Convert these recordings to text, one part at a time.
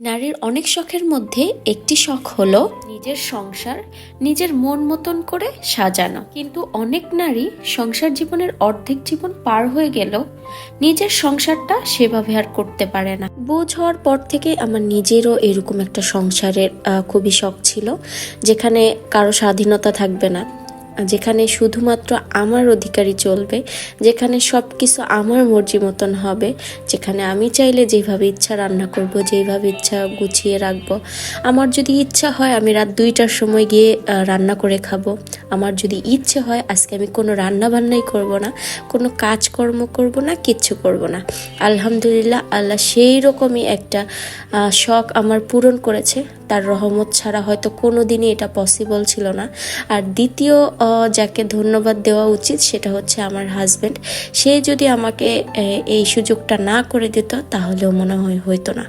নারীর অনেক শখের মধ্যে একটি শখ হলো নিজের সংসার নিজের মন মতন করে সাজানো। কিন্তু অনেক নারী সংসার জীবনের অর্ধেক জীবন পার হয়ে গেলেও নিজের সংসারটা সেভাবে আর করতে পারে না। বোঝ হওয়ার পর থেকে আমার নিজেরও এরকম একটা সংসারের খুবই শখ ছিল, যেখানে কারও স্বাধীনতা থাকবে না। যেখানে শুধুমাত্র আমার অধিকারই চলবে, যেখানে সব কিছু আমার মর্জি মতন হবে, যেখানে আমি চাইলে যেভাবে ইচ্ছা রান্না করব, যেভাবে ইচ্ছা গুছিয়ে রাখব। আমার যদি ইচ্ছা হয় আমি রাত দুইটার সময় গিয়ে রান্না করে খাব। আমার যদি ইচ্ছে হয় আজকে আমি কোনো রান্না বান্নাই করব না, কোনো কাজকর্ম করব না, কিচ্ছু করব না। আলহামদুলিল্লাহ, আল্লাহ সেই রকমই একটা শখ আমার পূরণ করেছে। তার রহমত ছাড়া হয়তো কোনো দিনই এটা পসিবল ছিল না। আর দ্বিতীয় যাকে ধন্যবাদ দেওয়া উচিত সেটা হচ্ছে আমার হাজব্যান্ড সে যদি আমাকে এই সুযোগটা না করে দিত, তাহলেও মনে হয় হইতো না।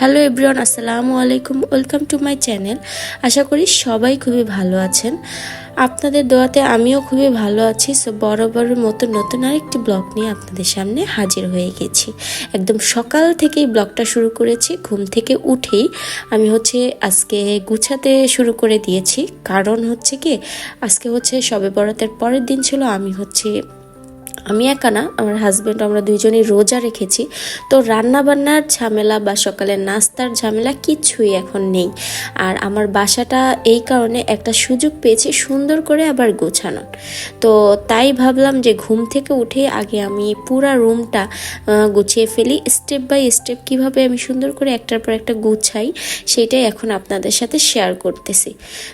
হ্যালো এভরিওয়ান, আসসালামু আলাইকুম, ওয়েলকাম টু মাই চ্যানেল। আশা করি সবাই খুবই ভালো আছেন। আপনাদের দোয়াতে আমিও খুবই ভালো আছি। সো বরাবরের মতো নতুন আরেকটি ব্লগ নিয়ে আপনাদের সামনে হাজির হয়ে গেছি। একদম সকাল থেকেই ব্লগটা শুরু করেছি, ঘুম থেকে উঠেই আমি হচ্ছে আজকে গুছাতে শুরু করে দিয়েছি। কারণ হচ্ছে কি, আজকে হচ্ছে সবে বরাতের পরের দিন ছিল, আমি হচ্ছে আমি একা না, আমার হাজব্যান্ড আমরা দুইজনই রোজা রেখেছি। তো রান্না বান্নার ঝামেলা বা সকালের নাস্তার ঝামেলা কিছুই এখন নেই। আর আমার বাসাটা এই কারণে একটা সুযোগ পেয়েছি সুন্দর করে আবার গোছানোর। তো তাই ভাবলাম যে ঘুম থেকে উঠে আগে আমি পুরা রুমটা গুছিয়ে ফেলি। স্টেপ বাই স্টেপ কীভাবে আমি সুন্দর করে একটার পর একটা গুছাই, সেটাই এখন আপনাদের সাথে শেয়ার করতেছি।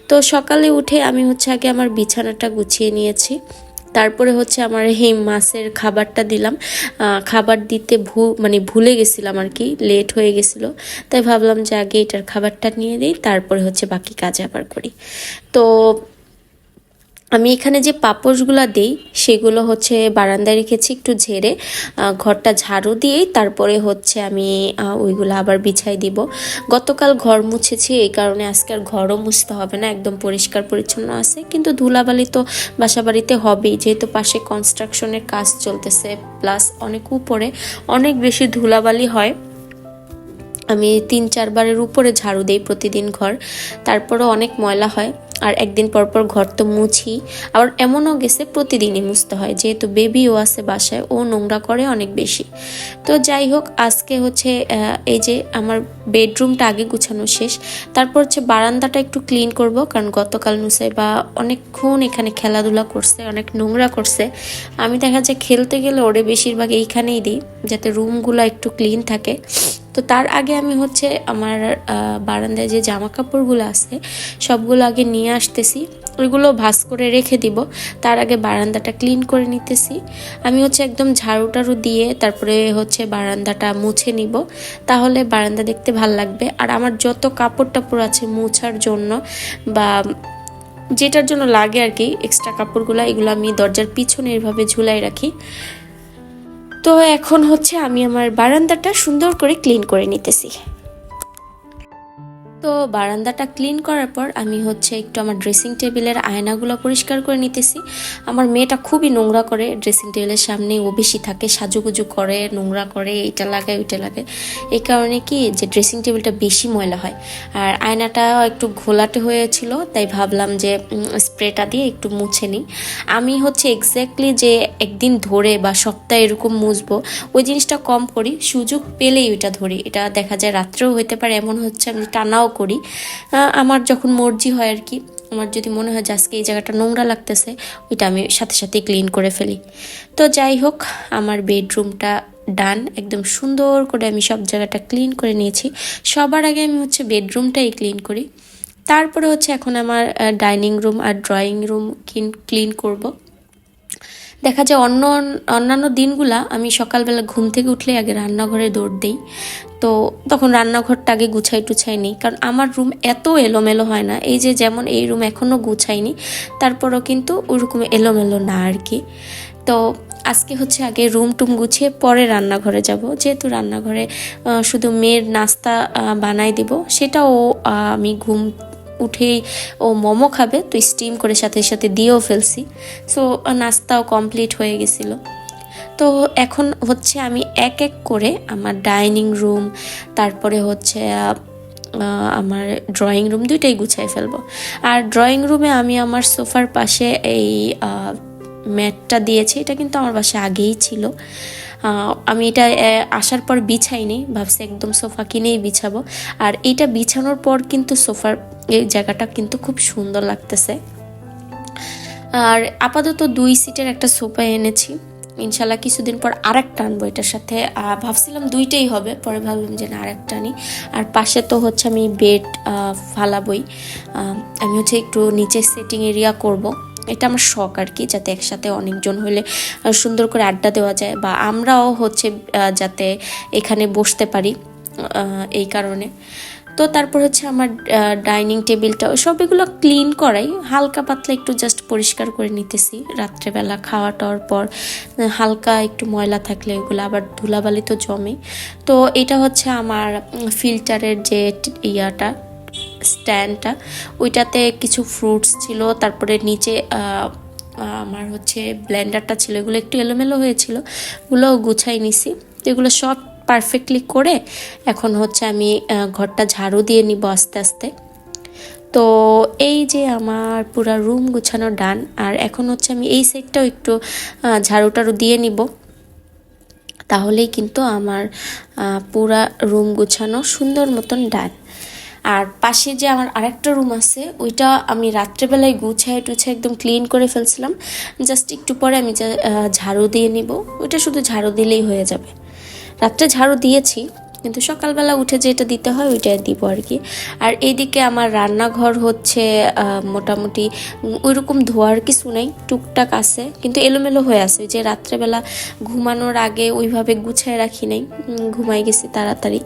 তো সকালে উঠে আমি হচ্ছে আগে আমার বিছানাটা গুছিয়ে নিয়েছি। তারপরে হচ্ছে আমার এই মাছের খাবারটা দিলাম। খাবার দিতে ভু মানে ভুলে গেছিলাম আর কি, লেট হয়ে গেছিল। তাই ভাবলাম যে আগে এটার খাবারটা নিয়ে দিই, তারপরে হচ্ছে বাকি কাজ আবার করি। তো আমি এখানে যে পাপোশগুলো দিই, সেগুলো হচ্ছে বারান্দায় রেখেছি একটু ঝেড়ে ঘরটা ঝাড়ু দিয়েই তারপরে হচ্ছে আমি ওইগুলো আবার বিছাই দিব। গতকাল ঘর মুছেছি, এই কারণে আজকে আর ঘরও মুছতে হবে না, একদম পরিষ্কার পরিচ্ছন্ন আছে। কিন্তু ধুলাবালি তো বাসা বাড়িতে হবেই, যেহেতু পাশে কনস্ট্রাকশনের কাজ চলতেছে প্লাস অনেক উপরে অনেক বেশি ধুলাবালি হয়। আমি তিন চারবারের উপরে ঝাড়ু দিই প্রতিদিন ঘর, তারপরও অনেক ময়লা হয়। আর একদিন পর পর ঘর তো মুছি। আবার এমনও গেছে, প্রতিদিনই মুছতে হয়। যেহেতু বেবিও আছে বাসায়, ও নোংরা করে অনেক বেশি। তো যাই হোক, আজকে হচ্ছে এই যে আমার বেডরুমটা আগে গুছানো শেষ। তারপর হচ্ছে বারান্দাটা একটু ক্লিন করব, কারণ গতকাল নুসাই বা অনেকক্ষণ এখানে খেলাধুলা করছে, অনেক নোংরা করছে। আমি দেখা যায় খেলতে গেলে ওরে বেশিরভাগ এইখানেই দিই, যাতে রুমগুলো একটু ক্লিন থাকে। তো তার আগে আমি হচ্ছে আমার বারান্দায় যে জামা কাপড়গুলো আছে, সবগুলো আগে নিয়ে আসতেছি। ওইগুলো ভাস করে রেখে দিব। তার আগে বারান্দাটা ক্লিন করে নিতেছি। আমি হচ্ছে একদম ঝাড়ু টাড়ু দিয়ে তারপরে হচ্ছে বারান্দাটা মুছে নিব। তাহলে বারান্দা দেখতে ভালো লাগবে। আর আমার যত কাপড় টাপড় আছে মুছার জন্য বা যেটার জন্য লাগে আর কি এক্সট্রা কাপড়গুলো, এগুলো আমি দরজার পিছনে এভাবে ঝুলাই রাখি। তো এখন হচ্ছে আমি আমার বারান্দাটা সুন্দর করে ক্লিন করে নিতেছি। তো বারান্দাটা ক্লিন করার পর আমি হচ্ছে একটু আমার ড্রেসিং টেবিলের আয়নাগুলো পরিষ্কার করে নিতেছি। আমার মেয়েটা খুবই নোংরা করে ড্রেসিং টেবিলের সামনে ও বেশি থাকে, সাজুগুজু করে, নোংরা করে এটা লাগায় ওইটা লাগে। এই কারণে কি যে ড্রেসিং টেবিলটা বেশি ময়লা হয়। আর আয়নাটা একটু ঘোলাটে হয়েছিল, তাই ভাবলাম যে স্প্রেটা দিয়ে একটু মুছে নিই। আমি হচ্ছে এক্স্যাক্টলি যে একদিন ধরে বা সপ্তাহে এরকম মুছবো, ওই জিনিসটা কম করি, সুযোগ পেলেই ওইটা ধরি। এটা দেখা যায় রাত্রেও হইতে পারে, এমন হচ্ছে আমি টানাও করি। আমার যখন মর্জি হয় আর কি, আমার যদি মনে হয় যে আজকে এই জায়গাটা নোংরা লাগতেছে, ওইটা আমি সাথে সাথে ক্লিন করে ফেলি। তো যাই হোক, আমার বেডরুমটা ডান একদম সুন্দর করে আমি সব জায়গাটা ক্লিন করে নিয়েছি। সবার আগে আমি হচ্ছে বেডরুমটাই ক্লিন করি। তারপরে হচ্ছে এখন আমার ডাইনিং রুম আর ড্রয়িং রুম ক্লিন করব। দেখা যায় অন্য, অন্যান্য দিনগুলা আমি সকালবেলা ঘুম থেকে উঠলে আগে রান্নাঘরে দৌড় দিই। তো তখন রান্নাঘরটা আগে গুছাই টুছাই নিই। কারণ আমার রুম এত এলোমেলো হয় না। এই যে যেমন এই রুম এখনও গুছাইনি, তারপরও কিন্তু ওরকম এলোমেলো না আর কি। তো আজকে হচ্ছে আগে রুম টুম গুছিয়ে পরে রান্নাঘরে যাব। যেহেতু রান্নাঘরে শুধু মেয়ের নাস্তা বানাই দিব, সেটাও আমি ঘুম উঠেই ও মোমো খাবে, তো স্টিম করে সাথে সাথে দিয়েও ফেলছি। সো নাস্তাও কমপ্লিট হয়ে গেছিল। তো এখন হচ্ছে আমি এক এক করে আমার ডাইনিং রুম, তারপরে হচ্ছে আমার ড্রয়িং রুম দুইটাই গুছাই ফেলব। আর ড্রয়িং রুমে আমি আমার সোফার পাশে এই ম্যাটটা দিয়েছি, এটা কিন্তু আমার বাসায় আগেই ছিল। আমি এটা আসার পর বিছাইনি, ভাবছি একদম সোফা কিনেই বিছাবো। আর এটা বিছানোর পর কিন্তু সোফার এই জায়গাটা কিন্তু খুব সুন্দর লাগতেছে। আর আপাতত দুই সিটের একটা সোফা এনেছি। ইনশাল্লাহ কিছুদিন পর আরেকটা আনব এটার সাথে। ভাবছিলাম দুইটাই হবে, পরে ভাবলাম যে না, আরেকটা আনি। আর পাশে তো হচ্ছে আমি বেড ফালাবই। আমি হচ্ছে একটু নিচে সেটিং এরিয়া করব। এটা আমার শখ আর কি, যাতে একসাথে অনেকজন হলে সুন্দর করে আড্ডা দেওয়া যায় বা আমরাও হচ্ছে যাতে এখানে বসতে পারি এই কারণে। তো তারপর হচ্ছে আমার ডাইনিং টেবিলটা সব এগুলো ক্লিন করাই। হালকা পাতলা একটু জাস্ট পরিষ্কার করে নিতেছি। রাত্রেবেলা খাওয়া টাওয়ার পর হালকা একটু ময়লা থাকলে এগুলো, আবার ধুলাবালি তো জমে। তো এটা হচ্ছে আমার ফিল্টারের যে ইয়াটা স্ট্যান্ডটা ওইটাতে কিছু ফ্রুটস ছিল, তারপরে নিচে আমার হচ্ছে ব্লেন্ডারটা ছিল, এগুলো একটু এলোমেলো হয়েছিল ওগুলো গুছাই নিছি। এগুলো সব পারফেক্টলি করে এখন হচ্ছে আমি ঘরটা ঝাড়ু দিয়ে নিব আস্তে আস্তে। তো এই যে আমার পুরা রুম গুছানো ডান আর এখন হচ্ছে আমি এই সাইডটাও একটু ঝাড়ু টাড়ু দিয়ে নিব। তাহলেই কিন্তু আমার পুরা রুম গুছানো সুন্দর মতন ডান আর পাশে যে আমার আরেকটা রুম আছে, ওইটা আমি রাত্রেবেলায় গুছায় টুছায় একদম ক্লিন করে ফেলছিলাম। জাস্ট একটু পরে আমি ঝাড়ু দিয়ে নিব। ওইটা শুধু ঝাড়ু দিলেই হয়ে যাবে। রাত্রে ঝাড়ু দিয়েছি, কিন্তু সকালবেলা উঠে যেটা দিতে হয় ওইটাই দিব আর কি। আর এইদিকে আমার রান্নাঘর হচ্ছে মোটামুটি ওইরকম ধোয়ার কিছু নেই, টুকটাক আছে, কিন্তু এলোমেলো হয়ে আছে। যে রাত্রেবেলা ঘুমানোর আগে ওইভাবে গুছায় রাখি নাই ঘুমাই গেছি তাড়াতাড়ি।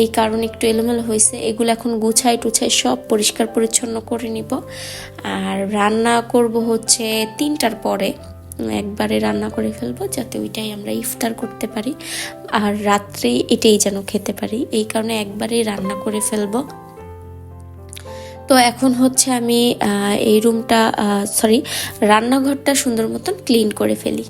এই কারণে একটু এলোমেলো হয়েছে। এগুলো এখন গুছাই টুছাই সব পরিষ্কার পরিচ্ছন্ন করে নিব। আর রান্না করব হচ্ছে তিনটার পরে। একবারে রান্না করে ফেলব যাতে ওইটাই আমরা ইফতার করতে পারি। আর রাত্রে এটাই যেন খেতে পারি। এই কারণে একবারে রান্না করে ফেলব। তো এখন হচ্ছে আমি এই রুমটা সরি রান্নাঘরটা সুন্দর মতন ক্লিন করে ফেলি।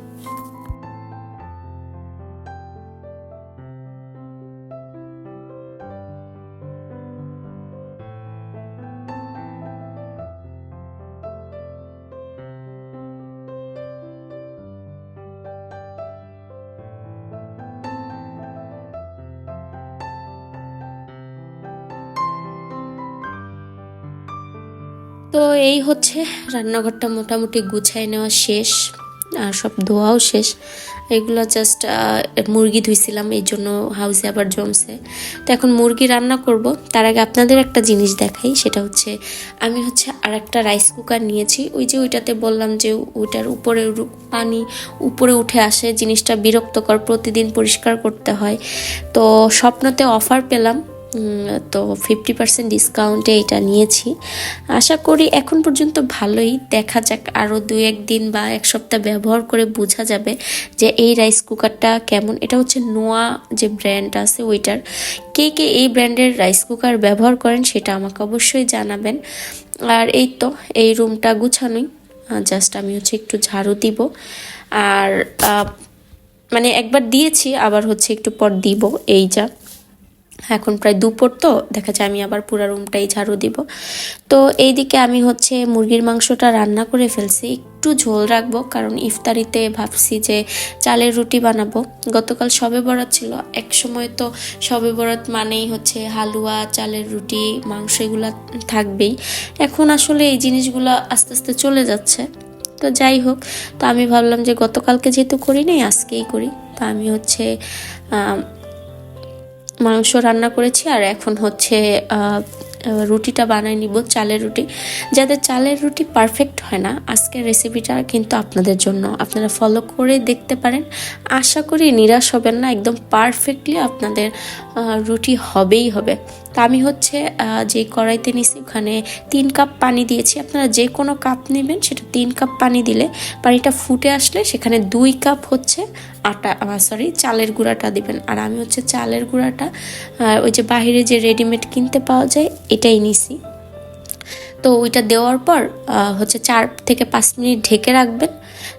তো এই হচ্ছে রান্নাঘরটা মোটামুটি গুছাই নেওয়া শেষ, আর সব ধোয়াও শেষ। এগুলো জাস্ট মুরগি ধুইছিলাম, এই জন্য হাউসে আবার জমছে। তো এখন মুরগি রান্না করব। তার আগে আপনাদের একটা জিনিস দেখাই, সেটা হচ্ছে আমি হচ্ছে আর একটা রাইস কুকার নিয়েছি। ওই যে ওইটাতে বললাম যে ওইটার উপরে পানি উপরে উঠে আসে, জিনিসটা বিরক্তকর, প্রতিদিন পরিষ্কার করতে হয়। তো স্বপ্নতে অফার পেলাম তো ফিফটি পার্সেন্ট ডিসকাউন্টে এটা নিয়েছি। আশা করি এখন পর্যন্ত ভালোই। দেখা যাক আরও দু একদিন বা এক সপ্তাহ ব্যবহার করে বোঝা যাবে যে এই রাইস কুকারটা কেমন। এটা হচ্ছে নোয়া যে ব্র্যান্ড আছে, ওইটার। কে কে এই ব্র্যান্ডের রাইস কুকার ব্যবহার করেন সেটা আমাকে অবশ্যই জানাবেন। আর এই তো, এই রুমটা গুছানোই। জাস্ট আমি হচ্ছে একটু ঝাড়ু দিব। আর মানে একবার দিয়েছি, আবার হচ্ছে একটু পর দিব। এই যা। এখন প্রায় দুপুর তো, দেখা যায় আমি আবার পুরো রুমটাই ঝাড়ু দিব। তো এইদিকে আমি হচ্ছে মুরগির মাংসটা রান্না করে ফেলছি, একটু ঝোল রাখব, কারণ ইফতারিতে ভাবছি যে চালের রুটি বানাবো। গতকাল সবে বরাত ছিল এক সময় তো সবে বরাত মানেই হচ্ছে হালুয়া, চালের রুটি, মাংস এগুলো থাকবেই। এখন আসলে এই জিনিসগুলো আস্তে আস্তে চলে যাচ্ছে। তো যাই হোক, তো আমি ভাবলাম যে গতকালকে যেহেতু করি নাই, আজকেই করি। তো আমি হচ্ছে মাংস রান্না করেছি আর এখন হচ্ছে রুটিটা বানায় নিব, চালের রুটি। যাদের চালের রুটি পারফেক্ট হয় না, আজকের রেসিপিটা কিন্তু আপনাদের জন্য। আপনারা ফলো করে দেখতে পারেন। আশা করি নিরাশ হবেন না, একদম পারফেক্টলি আপনাদের রুটি হবেই হবে। তা আমি হচ্ছে যে কড়াইতে নিছি, ওখানে তিন কাপ পানি দিয়েছি। আপনারা যে কোনো কাপ নেবেন, সেটা তিন কাপ পানি দিলে পানিটা ফুটে আসলে সেখানে দুই কাপ হচ্ছে আটা সরি চালের গুঁড়াটা দিবেন। আর আমি হচ্ছে চালের গুঁড়াটা ওই যে বাইরে যে রেডিমেড কিনতে পাওয়া যায়, এটাই নিছি। তো ওইটা দেওয়ার পর হচ্ছে চার থেকে পাঁচ মিনিট ঢেকে রাখবেন।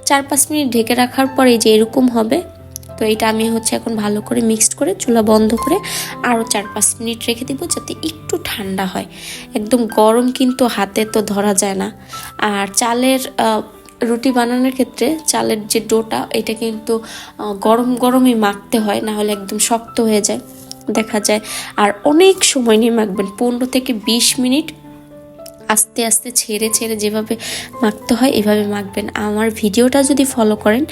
চার পাঁচ মিনিট ঢেকে রাখার পর যে এরকম হবে তো এটা আমি হচ্ছে এখন ভালো করে মিক্সড করে চুলা বন্ধ করে আরও চার পাঁচ মিনিট রেখে দিব যাতে একটু ঠান্ডা হয়। একদম গরম কিন্তু হাতে তো ধরা যায় না। আর চালের রুটি বানানোর ক্ষেত্রে চালের যে ডোটা, এটা কিন্তু গরম গরমই মাখতে হয়, না হলে একদম শক্ত হয়ে যায়। দেখা যায়। আর অনেক সময় নিয়ে মাখবেন, পনেরো থেকে বিশ মিনিট আস্তে আস্তে ছেড়ে ছেড়ে যেভাবে মাখতে হয়, এভাবে মাখবেন। আমার ভিডিওটা যদি ফলো করেন,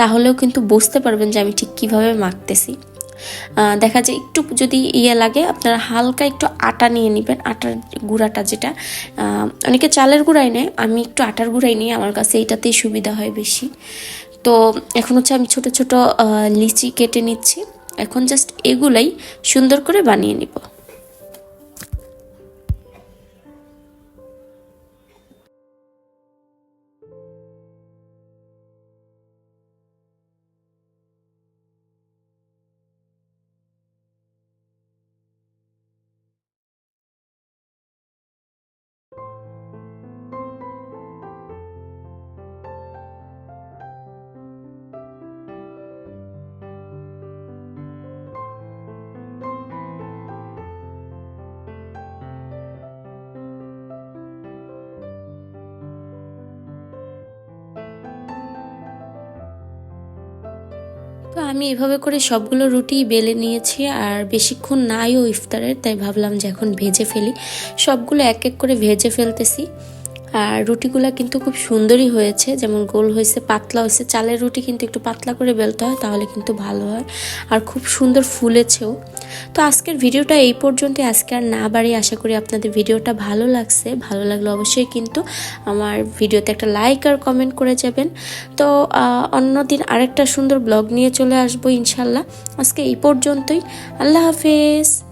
তাহলেও কিন্তু বুঝতে পারবেন যে আমি ঠিক কীভাবে মাখতেছি। দেখা যায় একটু যদি ইয়ে লাগে, আপনারা হালকা একটু আটা নিয়ে নেবেন, আটার গুঁড়াটা যেটা। অনেকে চালের গুঁড়াই নেয়, আমি একটু আটার গুঁড়াই নিই, আমার কাছে এইটাতেই সুবিধা হয় বেশি। তো এখন হচ্ছে আমি ছোট ছোট লিচি কেটে নিচ্ছি। এখন জাস্ট এগুলাই সুন্দর করে বানিয়ে নিব। তো আমি এভাবে করে সবগুলো রুটি বেলে নিয়েছি আর বেশিক্ষণ নাইও ইফতারের, তাই ভাবলাম যে এখন ভেজে ফেলি। সবগুলো এক এক করে ভেজে ফেলতেছি। আর রুটিগুলো কিন্তু খুব সুন্দরই হয়েছে। যেমন গোল হয়েছে, পাতলা হয়েছে, চালের রুটি কিন্তু একটু পাতলা করে বেলতে হয়, তাহলে কিন্তু ভালো হয়। আর খুব সুন্দর ফুলেছেও। তো আজকের ভিডিওটা এই পর্যন্তই। আজকে আর না বাড়ি আশা করি আপনাদের ভিডিওটা ভালো লাগছে। ভালো লাগলে অবশ্যই কিন্তু আমার ভিডিওতে একটা লাইক আর কমেন্ট করে যাবেন। তো অন্যদিন আরেকটা সুন্দর ব্লগ নিয়ে চলে আসব ইনশাল্লাহ। আজকে এই পর্যন্তই। আল্লাহ হাফেজ।